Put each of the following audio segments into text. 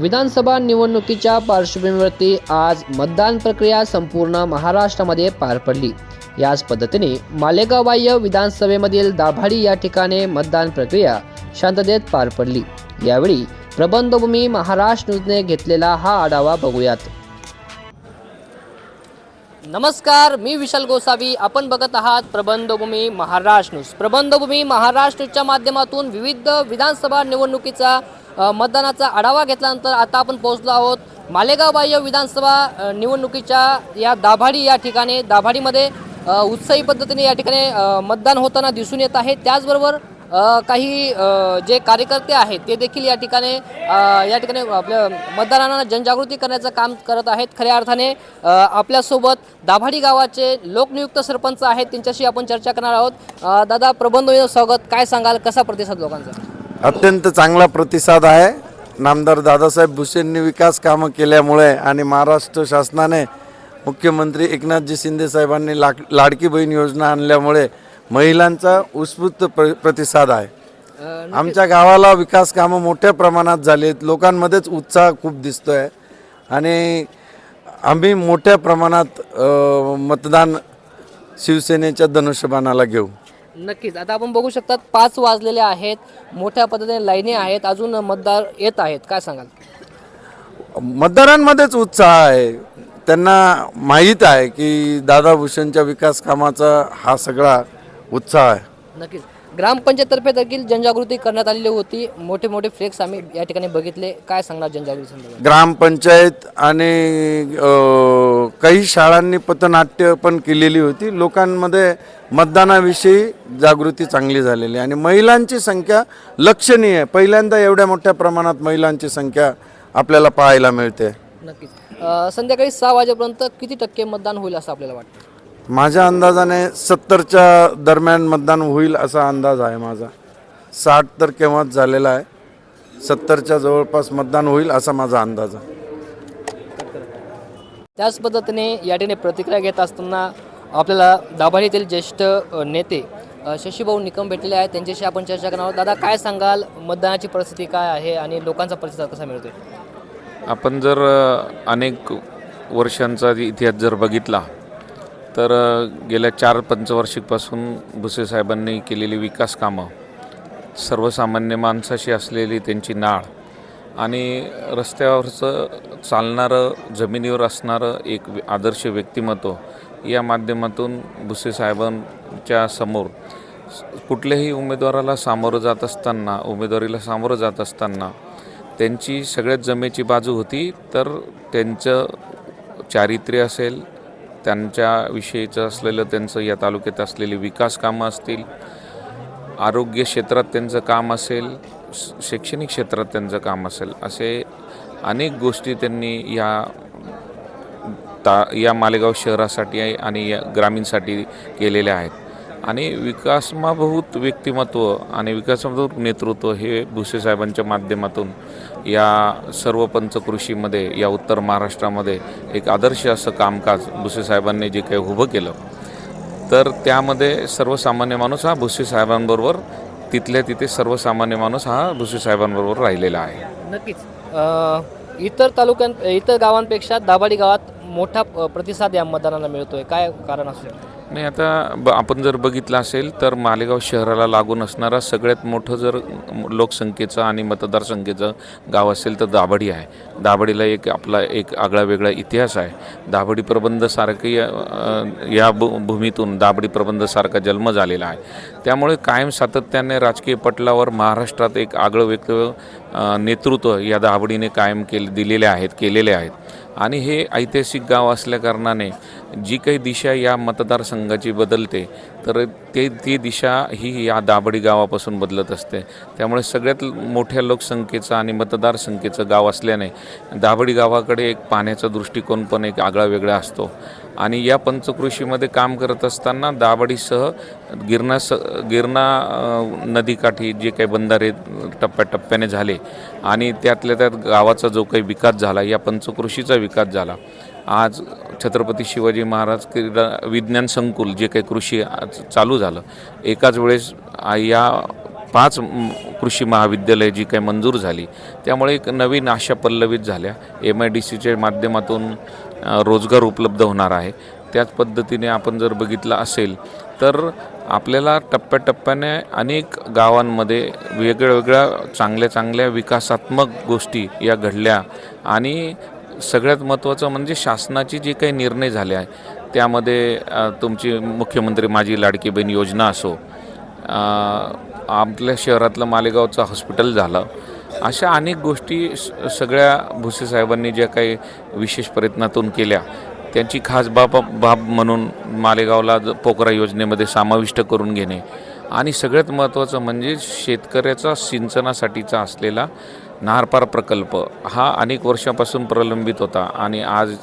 विधानसभा निवडणुकीच्या पार्श्वभूमीवरती आज मतदान प्रक्रिया संपूर्ण महाराष्ट्रामध्ये पार पडली. याच पद्धतीने मालेगावबाह्य विधानसभेमधील दाभाडी या ठिकाणी मतदान प्रक्रिया शांततेत पार पडली. यावेळी प्रबंधभूमी महाराष्ट्र न्यूजने घेतलेला हा आढावा बघूयात. नमस्कार मी विशाल गोसावी. आपण बघत आहात प्रबंधभूमी महाराष्ट्र न्यूज. प्रबंधभूमी महाराष्ट्र न्यूजच्या माध्यमातून विविध विधानसभा निवडणुकीचा मतदानाचा आढावा घेतल्यानंतर आता आपण पोहोचलो आहोत. मालेगाव बाह्य विधानसभा निवडणुकीच्या या दाभाडी या ठिकाणी दाभाडीमध्ये उत्साही पद्धतीने या ठिकाणी मतदान होताना दिसून येत आहे. त्याचबरोबर काही जे कार्यकर्ते आहेत ते देखील या ठिकाणी या ठिकाणी आपल्या मतदारांना जनजागृती करण्याचं काम करत आहेत. खऱ्या अर्थाने आपल्यासोबत दाभाडी गावाचे लोकनियुक्त सरपंच आहेत. त्यांच्याशी आपण चर्चा करणार आहोत. दादा प्रबंध स्वागत. काय सांगाल? कसा प्रतिसाद लोकांचा? अत्यंत चांगला प्रतिसाद आहे. नामदार दादासाहेब भुसेंनी विकास कामं केल्यामुळे आणि महाराष्ट्र शासनाने मुख्यमंत्री एकनाथजी शिंदे साहेबांनी लाक लाडकी बहीण योजना आणल्यामुळे महिलांचा उत्स्फूर्त प्र प्रतिसाद आहे. आमच्या गावाला विकास कामं मोठ्या प्रमाणात झालीत लोकांमध्येच उत्साह खूप दिसतोय. आणि आम्ही मोठ्या प्रमाणात मतदान शिवसेनेच्या धनुष्यबाणाला घेऊ. नक्कीच. आता आपण बघू शकतात पाच वाजलेले आहेत. मोठ्या पद्धतीने लाईनी आहेत. अजून मतदार येत आहेत. काय सांगाल? मतदारांमध्येच उत्साह आहे. त्यांना माहीत आहे की दादा भूषणच्या विकास कामाचा हा सगळा उत्साह आहे. नक्कीच. ग्रामपंचायततर्फे देखील जनजागृती करण्यात आलेली होती. मोठे मोठे फ्लेक्स आम्ही या ठिकाणी बघितले. काय सांगणार जनजागृती संदर्भात? ग्रामपंचायत आणि अ, काही शाळांनी पथनाट्य पण केलेली होती. लोकांमध्ये मतदानाविषयी जागृती चांगली झालेली आहे. आणि महिलांची संख्या लक्षणीय आहे. पहिल्यांदा एवढ्या मोठ्या प्रमाणात महिलांची संख्या आपल्याला पाहायला मिळते. नक्कीच. अ, संध्याकाळी सहा वाजेपर्यंत किती टक्के मतदान होईल असं आपल्याला वाटतं? माझ्या अंदाजाने सत्तरच्या दरम्यान मतदान होईल असा अंदाज आहे माझा. साठ तर केव्हाच झालेला आहे. सत्तरच्या जवळपास मतदान होईल असा माझा अंदाज आहे. त्याच पद्धतीने या ठिकाणी प्रतिक्रिया घेत असताना आपल्याला दाभाडी येथील ज्येष्ठ नेते अ, शशीभाऊ निकम भेटलेले आहेत. त्यांच्याशी आपण चर्चा करणार आहोत. दादा काय सांगाल? मतदानाची परिस्थिती काय आहे आणि लोकांचा प्रतिसाद कसा मिळतोय? आपण जर अ, अनेक वर्षांचा इतिहास जर बघितला तर गेल्या चार पंचवार्षिकपासून भुसे साहेबांनी केलेली विकास कामं सर्वसामान्य माणसाशी असलेली त्यांची नाळ आणि रस्त्यावरचं चालणारं जमिनीवर असणारं एक आदर्श व्यक्तिमत्व या माध्यमातून भुसे साहेबांच्या समोर कुठल्याही उमेदवाराला सामोरं जात असताना उमेदवारीला सामोरं जात असताना त्यांची सगळ्यात जमेची बाजू होती तर त्यांचं चारित्र्य असेल त्यांच्याविषयीचं असलेलं त्यांचं या तालुक्यात असलेली विकास कामं असतील आरोग्य क्षेत्रात त्यांचं काम असेल शैक्षणिक क्षेत्रात त्यांचं काम असेल असे अनेक गोष्टी त्यांनी या ता या मालेगाव शहरासाठी आहे आणि या ग्रामीणसाठी केलेल्या आहेत. आणि विकासमाभूत व्यक्तिमत्व आणि विकासमाभूत नेतृत्व हे भुसे साहेबांच्या माध्यमातून या सर्व पंचकृषीमध्ये या उत्तर महाराष्ट्रामध्ये एक आदर्श असं कामकाज भुसे साहेबांनी जे काही उभं केलं. तर त्यामध्ये सर्वसामान्य माणूस हा भुसे साहेबांबरोबर तिथल्या तिथे सर्वसामान्य माणूस हा भुसे साहेबांबरोबर राहिलेला आहे. नक्कीच. इतर तालुक्यां इतर गावांपेक्षा दाभाडी गावात मोठा प्रतिसाद या मतदानाला मिळतोय. काय कारण असेल नाही आता ब आपण जर बघितलं असेल तर मालेगाव शहराला लागून असणारा सगळ्यात मोठं जर लोकसंख्येचं आणि मतदारसंख्येचं गाव असेल तर दाभडी आहे. दाभडीला एक आपला एक आगळा वेगळा इतिहास आहे. दाभडी प्रबंधसारखी या भू भूमीतून दाभडी प्रबंधसारखा जन्म झालेला आहे. त्यामुळे कायम सातत्याने राजकीय पटलावर महाराष्ट्रात एक आगळं वेगळं नेतृत्व या दाभडीने कायम केले दिलेले आहेत केलेले आहेत. आणि हे ऐतिहासिक गाव असल्याकारणाने जी काही दिशा या मतदारसंघाची बदलते तर ते ती दिशा ही या दाबडी गावापासून बदलत असते. त्यामुळे सगळ्यात मोठ्या लोकसंख्येचं आणि मतदारसंख्येचं गाव असल्याने दाबडी गावाकडे एक पाण्याचा दृष्टिकोन पण एक आगळा वेगळा असतो. आणि या पंचकृषीमध्ये काम करत असताना दाबडीसह गिरणा स गिरणा नदीकाठी जे काही बंधारे टप्प्याटप्प्याने झाले आणि त्यातल्या त्यात गावाचा जो काही विकास झाला या पंचकृषीचा विकास झाला. आज छत्रपती शिवाजी महाराज क्रीडा विज्ञान संकुल जे काही कृषी आज चालू झालं एकाच वेळेस या पाच कृषी महाविद्यालय जी काही मंजूर झाली त्यामुळे एक नवीन आशा पल्लवित झाल्या. एम आय डी सीच्या माध्यमातून रोजगार उपलब्ध होणार आहे. त्याच पद्धतीने आपण जर बघितलं असेल तर आपल्याला टप्प्याटप्प्याने अनेक गावांमध्ये वेगळ्या वेगळ्या चांगल्या चांगल्या विकासात्मक गोष्टी या घडल्या आणि सगळ्यात महत्त्वाचं म्हणजे शासनाचे जे काही निर्णय झाले आहे त्यामध्ये तुमची मुख्यमंत्री माझी लाडकी बहीण योजना असो आपल्या शहरातलं मालेगावचं हॉस्पिटल झालं अशा अनेक गोष्टी स- सगळ्या भुसे साहेबांनी ज्या काही विशेष प्रयत्नातून केल्या त्यांची खास बाब बाब म्हणून मालेगावला पोकरा योजनेमध्ये समाविष्ट करून घेणे आणि सगळ्यात महत्त्वाचं म्हणजे शेतकऱ्याचा सिंचनासाठीचा असलेला नारपार प्रकल्प हा अनेक वर्षापासून प्रलंबित होता आणि आज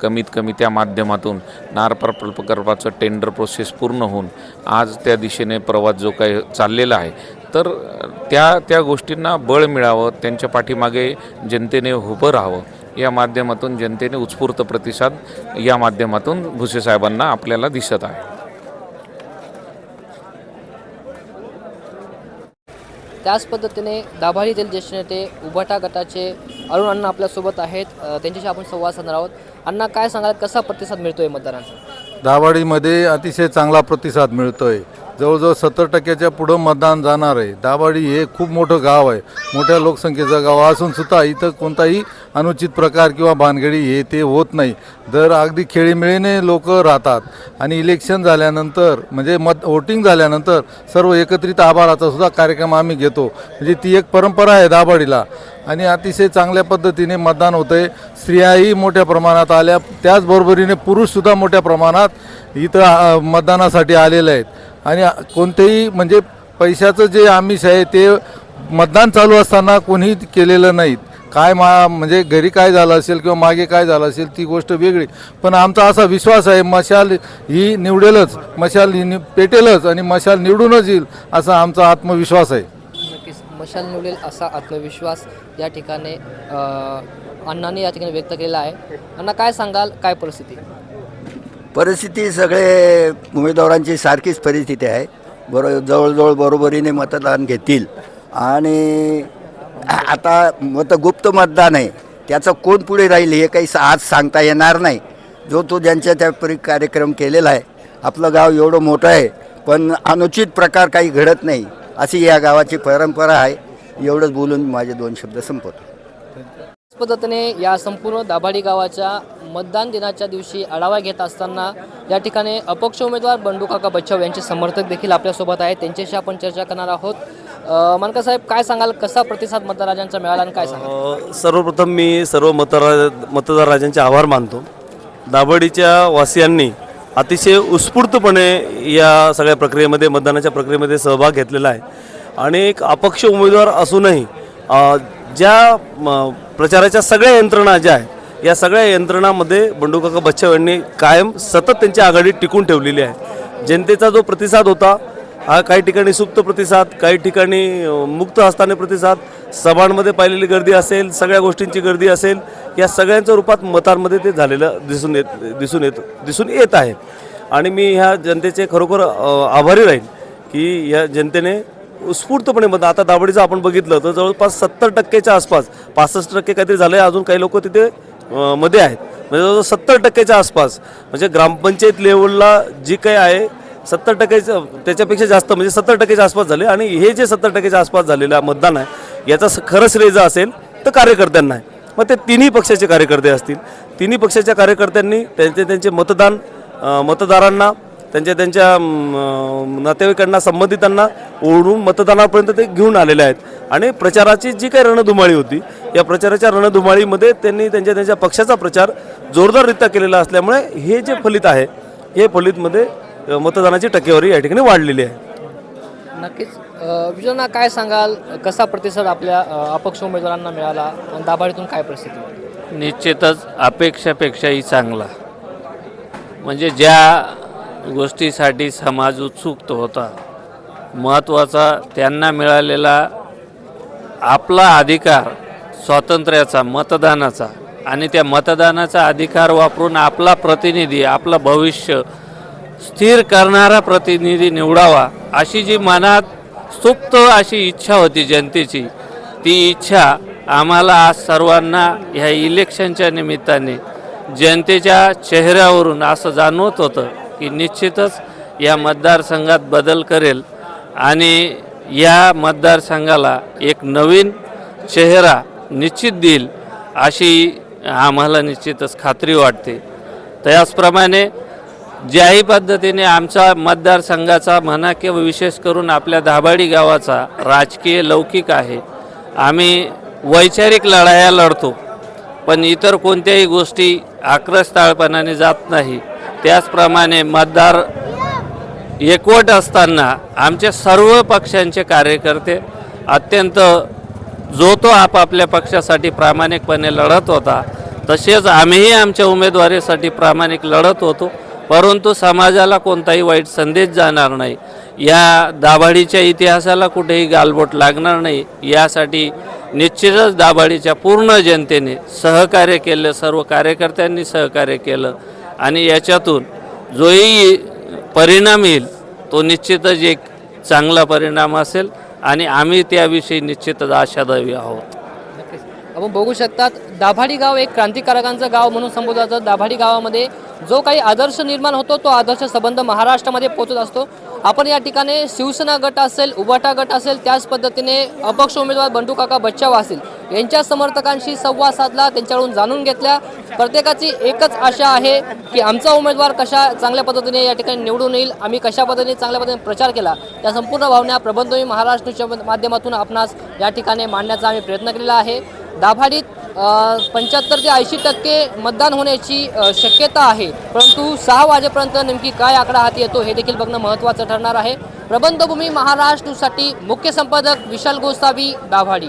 कमीत कमी त्या माध्यमातून नारपार प्रकल्पाचं टेंडर प्रोसेस पूर्ण होऊन आज त्या दिशेने प्रवास जो काही चाललेला आहे तर त्या त्या गोष्टींना बळ मिळावं त्यांच्या पाठीमागे जनतेने उभं राहावं या माध्यमातून जनतेने उत्स्फूर्त प्रतिसाद या माध्यमातून भुसे साहेबांना आपल्याला दिसत आहे. त्याच पद्धतीने दाभाडी ज्येष्ठ नेते उभाटा गटाचे अरुण अण्णा आपल्यासोबत आहेत. त्यांच्याशी आपण संवाद साधणार आहोत. अण्णा काय सांगाल? कसा प्रतिसाद मिळतोय मतदारांचा? दाभाडीमध्ये अतिशय चांगला प्रतिसाद मिळतोय. जवळजवळ सत्तर टक्क्याच्या पुढं मतदान जाणार आहे. दाभाडी हे खूप मोठं गाव आहे. मोठ्या लोकसंख्येचं गाव असून सुद्धा इथं कोणताही अनुचित प्रकार किंवा भानगडी हे ते होत नाही. दर अगदी खेळीमेळीने लोक राहतात. आणि इलेक्शन झाल्यानंतर म्हणजे मत वोटिंग झाल्यानंतर सर्व एकत्रित आभाराचा सुद्धा कार्यक्रम आम्ही घेतो. म्हणजे ती एक परंपरा आहे दाभाडीला. आणि अतिशय चांगल्या पद्धतीने मतदान होतं आहे स्त्रियाही मोठ्या प्रमाणात आल्या. त्याचबरोबरीने पुरुषसुद्धा मोठ्या प्रमाणात इथं मतदानासाठी आलेले आहेत. आणि कोणतेही म्हणजे पैशाचं जे आमिष आहे ते मतदान चालू असताना कोणीही केलेलं नाहीत. काय मा म्हणजे घरी काय झालं असेल किंवा मागे काय झालं असेल ती गोष्ट वेगळी. पण आमचा असा विश्वास आहे मशाल ही निवडेलच मशाल ही नि- पेटेलच आणि मशाल निवडूनच येईल असा आमचा आत्मविश्वास आहे. नक्कीच मशाल निवडेल असा आत्मविश्वास या ठिकाणी अण्णांनी या ठिकाणी व्यक्त केला आहे. अण्णा काय सांगाल? काय परिस्थिती? परिस्थिती सगळे उमेदवारांची सारखीच परिस्थिती आहे. बरो जवळजवळ बरोबरीने मतदान घेतील. आणि आता मत गुप्त मतदान आहे. त्याचं कोण पुढे राहील हे काही आज सांगता येणार नाही. जो तो ज्यांच्या त्या परी कार्यक्रम केलेला आहे. आपलं गाव एवढं मोठं आहे पण अनुचित प्रकार काही घडत नाही. अशी या गावाची परंपरा आहे. एवढंच बोलून माझे दोन शब्द संपवतो. पद्धतीने या संपूर्ण दाभाडी गावाच्या मतदान दिनाच्या दिवशी आढावा घेत असताना या ठिकाणी अपक्ष उमेदवार बंडूकाका बच्चाव यांचे समर्थक देखील आपल्यासोबत आहेत. त्यांच्याशी आपण चर्चा करणार आहोत. मानका साहेब काय सांगाल? कसा प्रतिसाद मतदारांचा मिळाला आणि काय सांगाल? सर्वप्रथम मी सर्व मतदार मतदार राजांचे आभार मानतो. दाभडीच्या वासियांनी अतिशय उत्स्फूर्तपणे या सगळ्या प्रक्रियेमध्ये मतदानाच्या प्रक्रियेमध्ये सहभाग घेतलेला आहे. आणि एक अपक्ष उमेदवार असूनही ज्या म, प्रचाराच्या सगळ्या यंत्रणा ज्या आहेत या सगळ्या यंत्रणामध्ये बंडूकाका बच्चाव यांनी कायम सतत त्यांची आघाडी टिकून ठेवलेली आहे. जनतेचा जो प्रतिसाद होता हा काही ठिकाणी सुप्त प्रतिसाद काही ठिकाणी मुक्त हस्ताने प्रतिसाद सभांमध्ये पाहिलेली गर्दी असेल सगळ्या गोष्टींची गर्दी असेल या सगळ्यांच्या रूपात मतांमध्ये ते झालेलं दिसून येत दिसून येत दिसून येत आहे. आणि मी ह्या जनतेचे खरोखर आभारी राहीन की या जनतेने उत्स्फूर्तपणे मत आता दावडीचं आपण बघितलं तर जवळपास सत्तर टक्केच्या आसपास पासष्ट टक्के काहीतरी झालं आहे अजून काही लोक तिथे मध्ये आहेत. म्हणजे जवळजवळ सत्तर टक्क्याच्या आसपास म्हणजे ग्रामपंचायत लेवलला जी काही आहे सत्तर टक्क्याचं त्याच्यापेक्षा जास्त म्हणजे सत्तर टक्क्याच्या आसपास झाले. आणि हे जे सत्तर टक्क्याच्या आसपास झालेलं मतदान आहे याचा खरं श्रेय जर असेल तर कार्यकर्त्यांना आहे. मग ते तिन्ही पक्षाचे कार्यकर्ते असतील. तिन्ही पक्षाच्या कार्यकर्त्यांनी त्यांचे त्यांचे मतदान मतदारांना त्यांच्या त्यांच्या नातेवाईकांना संबंधितांना ओढून मतदानापर्यंत ते घेऊन आलेले आहेत. आणि प्रचाराची जी काही रणधुमाळी होती या प्रचाराच्या रणधुमाळीमध्ये त्यांनी त्यांच्या त्यांच्या पक्षाचा प्रचार जोरदाररित्या केलेला असल्यामुळे हे जे फलित आहे हे फलितमध्ये मतदानाची टक्केवारी या ठिकाणी वाढलेली आहे. नक्कीच. विजयना काय सांगाल? कसा प्रतिसाद आपल्या अपक्ष उमेदवारांना मिळाला? आणि दाभाडीतून काय परिस्थिती निश्चितच अपेक्षापेक्षाही चांगला. म्हणजे ज्या गोष्टीसाठी समाज उत्सुक होता. महत्त्वाचा त्यांना मिळालेला आपला अधिकार स्वातंत्र्याचा मतदानाचा आणि त्या मतदानाचा अधिकार वापरून आपला प्रतिनिधी आपलं भविष्य स्थिर करणारा प्रतिनिधी निवडावा अशी जी मनात सुप्त अशी इच्छा होती जनतेची ती इच्छा आम्हाला आज सर्वांना ह्या इलेक्शनच्या निमित्ताने जनतेच्या चेहऱ्यावरून असं जाणवत होतं. की निश्चितच या मतदारसंघात बदल करेल आणि या मतदारसंघाला एक नवीन चेहरा निश्चित देईल अशी आम्हाला निश्चितच खात्री वाटते. त्याचप्रमाणे ज्याही पद्धतीने आमचा मतदारसंघाचा म्हणा किंवा विशेष करून आपल्या दाभाडी गावाचा राजकीय लौकिक आहे. आम्ही वैचारिक लढाया लढतो पण इतर कोणत्याही गोष्टी आक्रस्ताळपणाने जात नाही. त्याचप्रमाणे मतदार एकवट असताना आमचे सर्व पक्षांचे कार्यकर्ते अत्यंत जो तो आपापल्या पक्षासाठी प्रामाणिकपणे लढत होता तसेच आम्हीही आमच्या उमेदवारीसाठी प्रामाणिक लढत होतो परंतु समाजाला कोणताही वाईट संदेश जाणार नाही. या दाभाडीच्या इतिहासाला कुठेही गालबोट लागणार नाही यासाठी निश्चितच दाभाडीच्या पूर्ण जनतेने सहकार्य केलं सर्व कार्यकर्त्यांनी सहकार्य केलं. आणि याच्यातून जोही परिणाम येईल तो निश्चितच एक चांगला परिणाम असेल आणि आम्ही त्याविषयी निश्चितच आशादायी आहोत. आपण बघू शकतात दाभाडी गाव एक क्रांतिकारकांचं गाव म्हणून संबोधलं जातं. दाभाडी गावामध्ये जो काही आदर्श निर्माण होतो तो आदर्श संबंध महाराष्ट्रामध्ये पोहोचत असतो. आपण या ठिकाणी शिवसेना गट असेल उबाटा गट असेल त्याच पद्धतीने अपक्ष उमेदवार बंडू काका बच्चाव असेल. यांच्या समर्थकांशी संवाद साधला त्यांच्याकडून जाणून घेतल्या. प्रत्येकाची एकच आशा आहे की आमचा उमेदवार कशा चांगल्या पद्धतीने या ठिकाणी निवडून येईल आम्ही कशा पद्धतीने चांगल्या पद्धतीने प्रचार केला त्या संपूर्ण भावना प्रबंधवी महाराष्ट्रच्या माध्यमातून आपणास या ठिकाणी मांडण्याचा आम्ही प्रयत्न केलेला आहे. दाभाडीत पंच्याहत्तर ते ऐंशी टक्के मतदान होण्याची शक्यता आहे. परंतु सहा वाजेपर्यंत नेमकी काय आकडा हाती येतो हे देखील बघणं महत्त्वाचं ठरणार आहे. प्रबंधभूमी महाराष्ट्रसाठी मुख्य संपादक विशाल गोसावी दाभाडी.